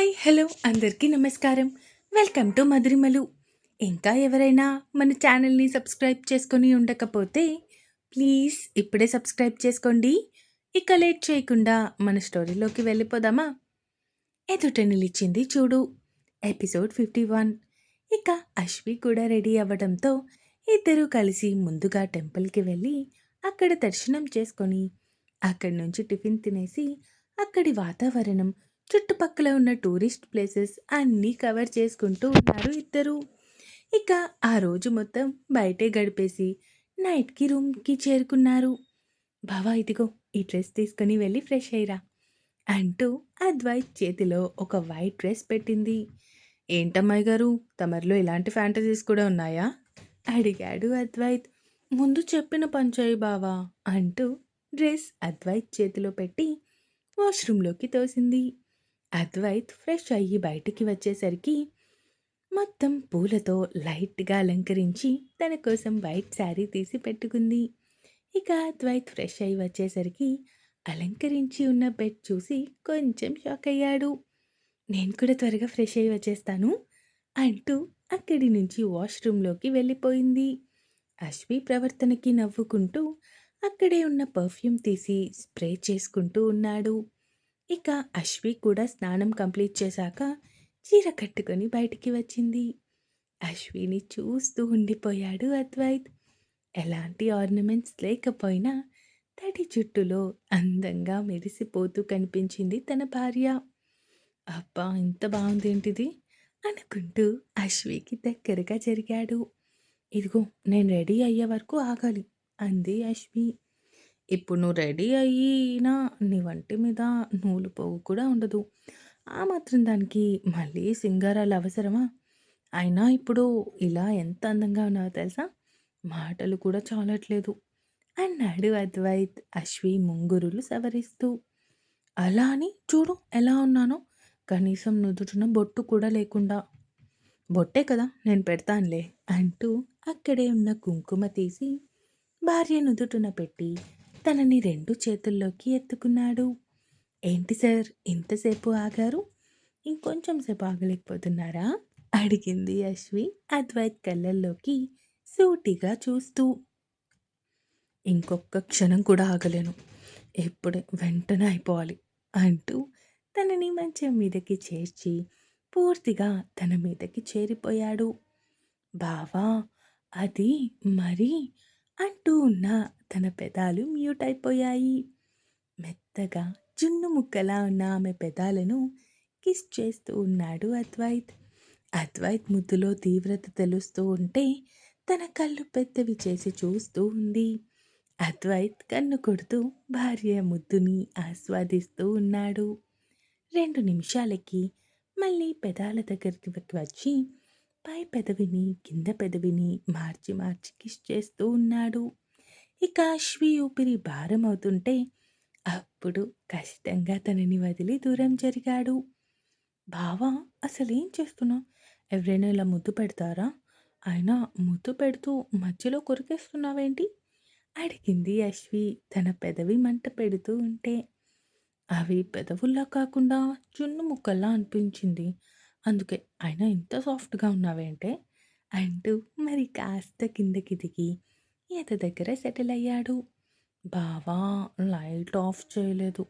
Hi hello అందరికీ నమస్కారం. Welcome to Madhurimalu. ఇంకా ఎవరైనా మన ఛానల్ని సబ్స్క్రైబ్ చేసుకొని ఉండకపోతే ప్లీజ్ ఇప్పుడే సబ్స్క్రైబ్ చేసుకోండి. ఇక లేట్ చేయకుండా మన స్టోరీలోకి వెళ్ళిపోదామా? ఎదుట నిలిచింది చూడు ఎపిసోడ్ ఫిఫ్టీ వన్. ఇక అశ్వి కూడా రెడీ అవ్వడంతో ఇద్దరూ కలిసి ముందుగా టెంపుల్కి వెళ్ళి అక్కడ దర్శనం చేసుకొని అక్కడి నుంచి టిఫిన్ తినేసి అక్కడి వాతావరణం చుట్టుపక్కల ఉన్న టూరిస్ట్ ప్లేసెస్ అన్నీ కవర్ చేసుకుంటూ ఉన్నారు ఇద్దరు. ఇక ఆ రోజు మొత్తం బయటే గడిపేసి నైట్కి రూమ్కి చేరుకున్నారు. బావా ఇదిగో ఈ డ్రెస్ తీసుకుని వెళ్ళి ఫ్రెష్ అయ్యిరా అంటూ అద్వైత్ చేతిలో ఒక వైట్ డ్రెస్ పెట్టింది. ఏంటమ్మాయి గారు తమరిలో ఇలాంటి ఫ్యాంటసీస్ కూడా ఉన్నాయా? అడిగాడు అద్వైత్. ముందు చెప్పిన పంచాయి బావా అంటూ డ్రెస్ అద్వైత్ చేతిలో పెట్టి వాష్రూమ్లోకి తోసింది. అద్వైత్ ఫ్రెష్ అయ్యి బయటికి వచ్చేసరికి మొత్తం పూలతో లైట్గా అలంకరించి తన కోసం వైట్ శారీ తీసి పెట్టుకుంది. ఇక అద్వైత్ ఫ్రెష్ అయ్యి వచ్చేసరికి అలంకరించి ఉన్న బెడ్ చూసి కొంచెం షాక్ అయ్యాడు. నేను కూడా త్వరగా ఫ్రెష్ అయ్యి వచ్చేస్తాను అంటూ అక్కడి నుంచి వాష్రూమ్లోకి వెళ్ళిపోయింది. అశ్వి ప్రవర్తనకి నవ్వుకుంటూ అక్కడే ఉన్న పర్ఫ్యూమ్ తీసి స్ప్రే చేసుకుంటూ ఉన్నాడు. ఇక అశ్వి కూడా స్నానం కంప్లీట్ చేశాక చీర కట్టుకొని బయటికి వచ్చింది. అశ్విని చూస్తూ ఉండిపోయాడు అద్వైత్. ఎలాంటి ఆర్నమెంట్స్ లేకపోయినా తడి జుట్టులో అందంగా మెరిసిపోతూ కనిపించింది తన భార్య. అబ్బా ఇంత బాగుందేంటిది అనుకుంటూ అశ్వికి దగ్గరగా జరిగాడు. ఇదిగో నేను రెడీ అయ్యే వరకు ఆగాలి అంది అశ్వి. ఇప్పుడు నువ్వు రెడీ అయినా నీ వంటి మీద నూలు పోగు కూడా ఉండదు. ఆ మాత్రం దానికి మళ్ళీ సింగారాలు అవసరమా? అయినా ఇప్పుడు ఇలా ఎంత అందంగా ఉన్నావో తెలుసా? మాటలు కూడా చాలట్లేదు. అన్నాడు అద్వైత్ అశ్వి ముంగురులు సవరిస్తూ. అలా అని చూడు ఎలా ఉన్నానో. కనీసం నుదుటిన బొట్టు కూడా లేకుండా. బొట్టే కదా నేను పెడతానులే అంటూ అక్కడే ఉన్న కుంకుమ తీసి భార్య నుదుటున పెట్టి తనని రెండు చేతుల్లోకి ఎత్తుకున్నాడు. ఏంటి సార్ ఇంతసేపు ఆగారు? ఇంకొంచెం సేపు ఆగలేకపోతున్నారా? అడిగింది అశ్వి అద్వైత్ కళ్ళల్లోకి సూటిగా చూస్తూ. ఇంకొక క్షణం కూడా ఆగలేను. ఎప్పుడే వెంటనే అయిపోవాలి అంటూ తనని మంచం మీదకి చేర్చి పూర్తిగా తన మీదకి చేరిపోయాడు. బావా అది మరి అంటూ ఉన్న తన పెదాలు మ్యూట్ అయిపోయాయి. మెత్తగా జున్ను ముక్కలా ఉన్న ఆమె పెదాలను కిస్ చేస్తూ ఉన్నాడు అద్వైత్. అద్వైత్ ముద్దులో తీవ్రత తెలుస్తూ ఉంటే తన కళ్ళు పెద్దవి చేసి చూస్తూ ఉంది. అద్వైత్ కన్ను కొడుతూ భార్య ముద్దుని ఆస్వాదిస్తూ ఉన్నాడు. రెండు నిమిషాలకి మళ్ళీ పెదాల దగ్గరికి వచ్చి పై పెదవిని కింద పెదవిని మార్చి మార్చి కిస్ చేస్తూ ఉన్నాడు. ఇక అశ్వి ఊపిరి భారం అవుతుంటే అప్పుడు కష్టంగా తనని వదిలి దూరం జరిగాడు. బావా అసలేం చేస్తున్నావు? ఎవరైనా ఇలా ముద్దు పెడతారా? అయినా ముద్దు పెడుతూ మధ్యలో కొరికేస్తున్నావేంటి? అడిగింది అశ్వి తన పెదవి మంట పెడుతూ ఉంటే. అవి పెదవుల్లా కాకుండా చున్ను ముక్కల్లా అనిపించింది. అందుకే అయినా ఇంత సాఫ్ట్గా ఉన్నావేంటే అంటూ మరి కాస్త కిందకి దిగి ఈత దగ్గర సెటిల్ అయ్యాడు. బావా లైట్ ఆఫ్ చేయలేదు.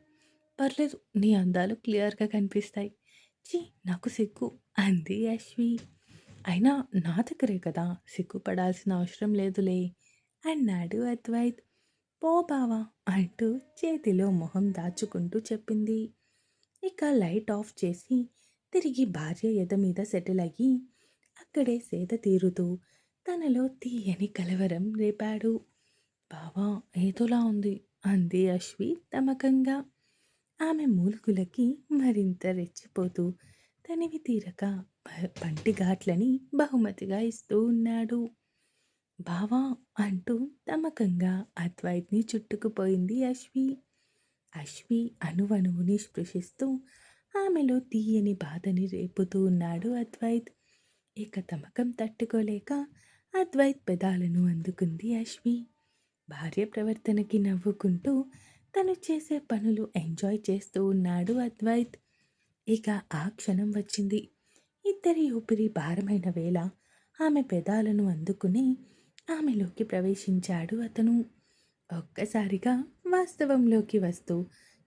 పర్లేదు నీ అందాలు క్లియర్గా కనిపిస్తాయి. చీ నాకు సిగ్గు అంది అశ్వి. అయినా నా దగ్గరే కదా సిగ్గుపడాల్సిన అవసరం లేదులే అన్నాడు అద్వైత్. పో బావా అంటూ చేతిలో మొహం దాచుకుంటూ చెప్పింది. ఇక లైట్ ఆఫ్ చేసి తిరిగి భార్య ఎద మీద సెటిల్ అయ్యి అక్కడే సేద తీరుతూ తనలో తీయని కలవరం రేపాడు. బావా ఏదోలా ఉంది? అంది అశ్వి తమకంగా. ఆమె మూలుగులకి మరింత రెచ్చిపోతూ తనివి తీరక పంటి ఘాట్లని బహుమతిగా ఇస్తూ ఉన్నాడు. బావా అంటూ తమకంగా అద్వైత్ని చుట్టుకుపోయింది అశ్వి. అశ్వి అణువణువుని స్పృశిస్తూ ఆమెలో తీయని బాధని రేపుతూ ఉన్నాడు అద్వైత్ ఇక తమకం తట్టుకోలేక అద్వైత్ పెదాలను అందుకుంది అశ్వి భార్య ప్రవర్తనకి నవ్వుకుంటూ తను చేసే పనులు ఎంజాయ్ చేస్తూ ఉన్నాడు అద్వైత్ ఇక ఆ క్షణం వచ్చింది. ఇద్దరి ఊపిరి భారమైన వేళ ఆమె పెదాలను అందుకుని ఆమెలోకి ప్రవేశించాడు అతను. ఒక్కసారిగా వాస్తవంలోకి వస్తూ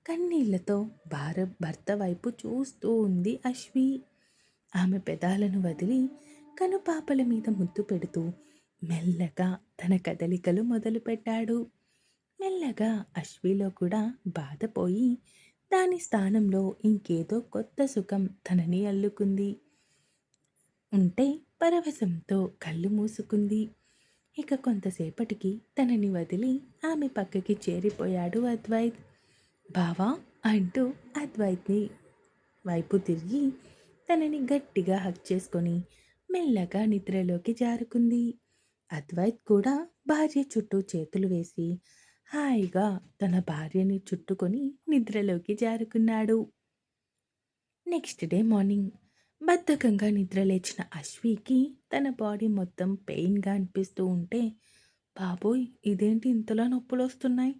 కన్నీళ్ళతో భార భర్త వైపు చూస్తూ ఉంది అశ్వి. ఆమె పెదాలను వదిలి కనుపాపల మీద ముద్దు పెడుతూ మెల్లగా తన కదలికలు మొదలుపెట్టాడు. మెల్లగా అశ్విలో కూడా బాధపోయి దాని స్థానంలో ఇంకేదో కొత్త సుఖం తనని అల్లుకుంది. ఉంటే పరవశంతో కళ్ళు మూసుకుంది. ఇక కొంతసేపటికి తనని వదిలి ఆమె పక్కకి చేరిపోయాడు అద్వైత్. బావా అంటూ అద్వైత్ని వైపు తిరిగి తనని గట్టిగా హక్ చేసుకొని మెల్లగా నిద్రలోకి జారుకుంది. అద్వైత్ కూడా భార్య చుట్టూ చేతులు వేసి హాయిగా తన భార్యని చుట్టుకొని నిద్రలోకి జారుకున్నాడు. నెక్స్ట్ డే మార్నింగ్ బద్ధకంగా నిద్రలేచిన అశ్వికి తన బాడీ మొత్తం పెయిన్‌గా అనిపిస్తూ ఉంటే, బాబోయ్! ఇదేంటి ఇంతలా నొప్పులొస్తున్నాయి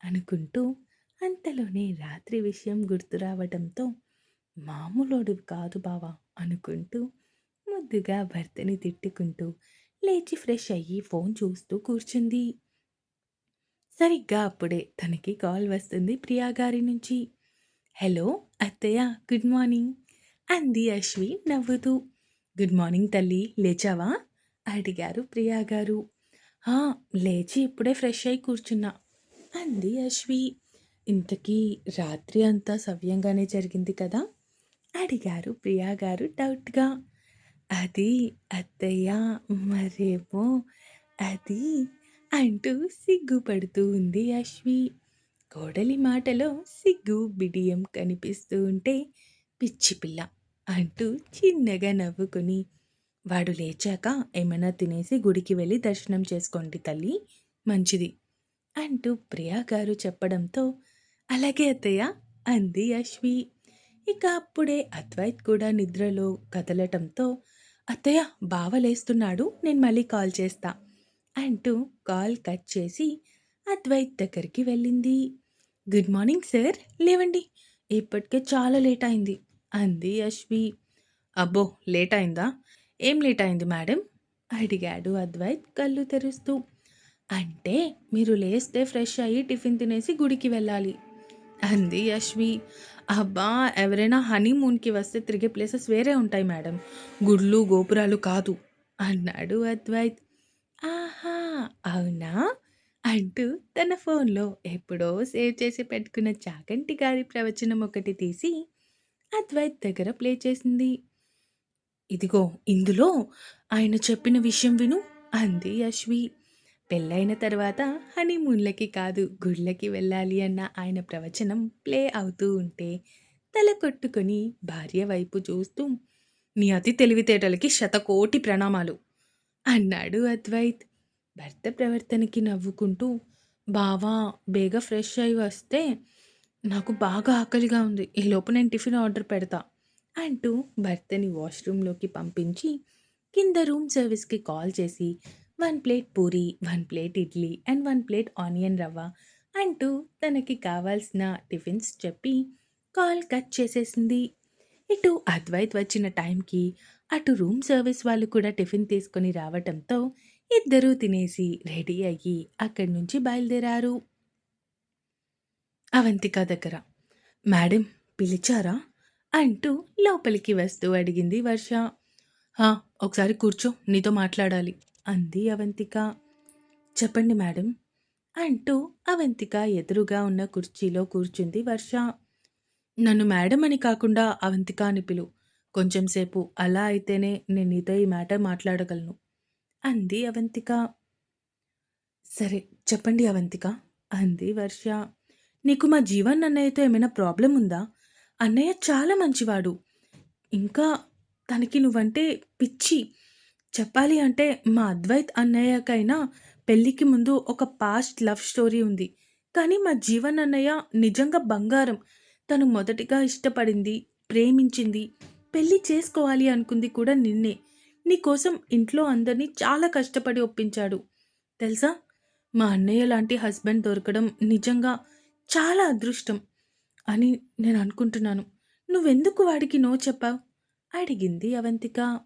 అనుకుంటూ అంతలోనే రాత్రి విషయం గుర్తు రావడంతో, మామూలోడివి కాదు బావా అనుకుంటూ ముద్దుగా భర్తని తిట్టుకుంటూ లేచి ఫ్రెష్ అయ్యి ఫోన్ చూస్తూ కూర్చుంది. సరిగ్గా అప్పుడే తనకి కాల్ వస్తుంది ప్రియా గారి నుంచి. హలో అత్తయ్య గుడ్ మార్నింగ్ అంది అశ్వి నవ్వుతూ. గుడ్ మార్నింగ్ తల్లి లేచావా? అడిగారు ప్రియా గారు. లేచి ఇప్పుడే ఫ్రెష్ అయి కూర్చున్నా అంది అశ్వి. ఇంతకీ రాత్రి అంతా సవ్యంగానే జరిగింది కదా? అడిగారు ప్రియా గారు డౌట్‌గా. అది అత్తయ్య మరేమో అది అంటూ సిగ్గుపడుతూ ఉంది అశ్వి. కోడలి మాటలో సిగ్గు, బిడియం కనిపిస్తూ ఉంటే పిచ్చి పిల్ల అంటూ చిన్నగా నవ్వుకుని వాడు లేచాక ఏమైనా తినేసి గుడికి వెళ్ళి దర్శనం చేసుకోండి తల్లి మంచిది అంటూ ప్రియా గారు చెప్పడంతో అలాగే అత్తయ్య అంది అశ్వి. ఇక అప్పుడే అద్వైత్ కూడా నిద్రలో కదలటంతో అత్తయ్య బావ లేస్తున్నాడు నేను మళ్ళీ కాల్ చేస్తా అంటూ కాల్ కట్ చేసి అద్వైత్ దగ్గరికి వెళ్ళింది. గుడ్ మార్నింగ్ సార్ లేవండి ఇప్పటికే చాలా లేట్ అయింది అంది అశ్వి. అబ్బో లేట్ అయిందా? ఏం లేట్ అయింది మేడం? అడిగాడు అద్వైత్ కళ్ళు తెరుస్తూ. అంటే మీరు లేస్తే ఫ్రెష్ అయ్యి టిఫిన్ తినేసి గుడికి వెళ్ళాలి అంది అశ్వి. అబ్బా! ఎవరైనా హనీమూన్‌కి వస్తే తిరిగే ప్లేసెస్ వేరే ఉంటాయి మేడం. గుడ్లు గోపురాలు కాదు అన్నాడు అద్వైత్. ఆహా! అవునా? అంటూ తన ఫోన్‌లో ఎప్పుడో సేవ్ చేసి పెట్టుకున్న చాగంటి గారి ప్రవచనం ఒకటి తీసి అద్వైత్ దగ్గర ప్లే చేసింది. ఇదిగో ఇందులో ఆయన చెప్పిన విషయం విను అంది అశ్వి. పెళ్ళైన తర్వాత హనీమూన్‌లకి కాదు గుళ్ళకి వెళ్ళాలి అన్న ఆయన ప్రవచనం ప్లే అవుతూ ఉంటే తల కొట్టుకొని భార్య వైపు చూస్తూ నీ అతి తెలివితేటలకి శతకోటి ప్రణామాలు అన్నాడు అద్వైత్. భర్త ప్రవర్తనకి నవ్వుకుంటూ బావా బేగ ఫ్రెష్ అయ్యి వస్తే నాకు బాగా ఆకలిగా ఉంది ఈ లోపు నేను టిఫిన్ ఆర్డర్ పెడతా అంటూ భర్తని వాష్రూమ్లోకి పంపించి కింద రూమ్ సర్వీస్కి కాల్ చేసి one plate puri one plate idli and one plate onion rava అంటూ తనకి కావాల్సిన టిఫిన్స్ చెప్పి కాల్ కట్ చేసేసింది. ఇటు అద్వైత్ వచ్చిన టైంకి అటు రూమ్ సర్వీస్ వాళ్ళు కూడా టిఫిన్ తీసుకొని రావటంతో ఇద్దరూ తినేసి రెడీ అయ్యి అక్కడి నుంచి బయలుదేరారు. అవంతిక దగ్గర మేడం పిలిచారా? అంటూ లోపలికి వస్తూ అడిగింది వర్ష. ఒకసారి కూర్చో నీతో మాట్లాడాలి. అంది అవంతిక. చెప్పండి మేడం అంటూ అవంతిక ఎదురుగా ఉన్న కుర్చీలో కూర్చుంది వర్ష. నన్ను మేడం అని కాకుండా అవంతిక అని పిలు. కొంచెంసేపు అలా అయితేనే నేను నీతో ఈ మ్యాటర్ మాట్లాడగలను అంది అవంతిక. సరే చెప్పండి అవంతిక అంది వర్ష. నీకు మా జీవన్ అన్నయ్యతో ఏమైనా ప్రాబ్లం ఉందా? అన్నయ్య చాలా మంచివాడు. ఇంకా తనకి నువ్వంటే పిచ్చి. చెప్పాలి అంటే మా అద్వైత్ అన్నయ్యకైనా పెళ్ళికి ముందు ఒక పాస్ట్ లవ్ స్టోరీ ఉంది. కానీ మా జీవన్ అన్నయ్య నిజంగా బంగారం. తను మొదటిగా ఇష్టపడింది ప్రేమించింది పెళ్ళి చేసుకోవాలి అనుకుంది కూడా నిన్నే. నీకోసం ఇంట్లో అందరినీ చాలా కష్టపడి ఒప్పించాడు. తెలుసా? మా అన్నయ్య లాంటి హస్బెండ్ దొరకడం నిజంగా చాలా అదృష్టం అని నేను అనుకుంటున్నాను. నువ్వెందుకు వాడికి నో చెప్పావు? అడిగింది అవంతిక.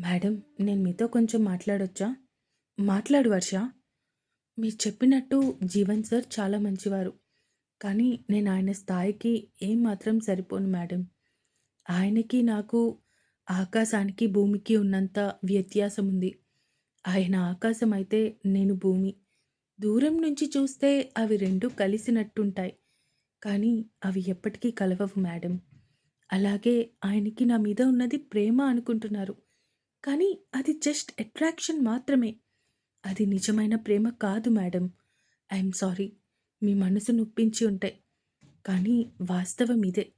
మేడం నేను మీతో కొంచెం మాట్లాడొచ్చా? మాట్లాడు వర్ష. మీరు చెప్పినట్టు జీవన్ సార్ చాలా మంచివారు. కానీ నేను ఆయన స్థాయికి ఏం మాత్రం సరిపోను మేడం. ఆయనకి నాకు ఆకాశానికి భూమికి ఉన్నంత వ్యత్యాసం ఉంది. ఆయన ఆకాశం అయితే నేను భూమి. దూరం నుంచి చూస్తే అవి రెండు కలిసినట్టుంటాయి. కానీ అవి ఎప్పటికీ కలవవు మేడం. అలాగే ఆయనకి నా మీద ఉన్నది ప్రేమ అనుకుంటున్నారు. కానీ అది జస్ట్ అట్రాక్షన్ మాత్రమే. అది నిజమైన ప్రేమ కాదు మేడం. I'm sorry. మీ మనసు నొప్పించి ఉంటాయి. కానీ వాస్తవం ఇదే.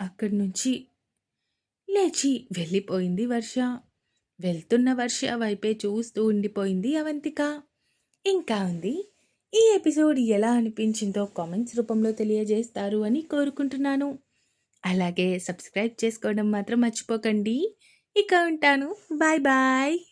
అక్కడి నుంచి లేచి వెళ్ళిపోయింది వర్ష. వెళ్తున్న వర్ష వైపే చూస్తూ ఉండిపోయింది అవంతిక. ఇంకా ఉంది. ఈ ఎపిసోడ్ ఎలా అనిపించిందో కామెంట్స్ రూపంలో తెలియజేస్తారు అని కోరుకుంటున్నాను. అలాగే సబ్స్క్రైబ్ చేసుకోవడం మాత్రం మర్చిపోకండి. ఇక ఉంటాను. Bye bye.